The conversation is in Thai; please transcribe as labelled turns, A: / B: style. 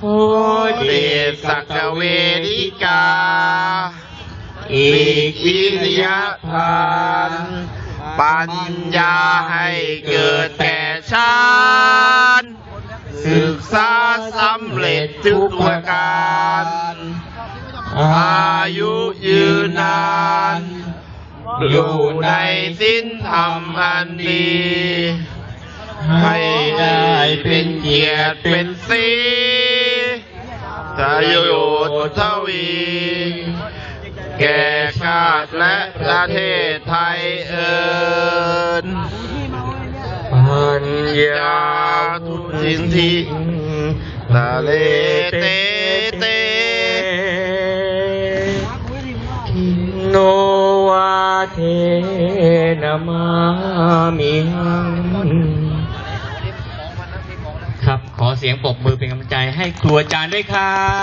A: โอ้
B: เดสักเวดิกา
A: อีก
B: วิทยาทานปัญญาให้เกิดแก่ชาติศึกษาสำเร็จทุกประการอายุยืนนาน อยู่ในสิ้นธรรมอันดีให้ เป็นเกียรติเป็นสีจะอยู่ทวี แก่ชาติและประเทศไทยเอิญ
A: ปัญญา
B: ยาทุสินทิตะเลเตเต
A: ทิโนวาเทนมามิหัง เสียงปรบมือเป็นกำลังใจให้ครัวจานด้วยครับ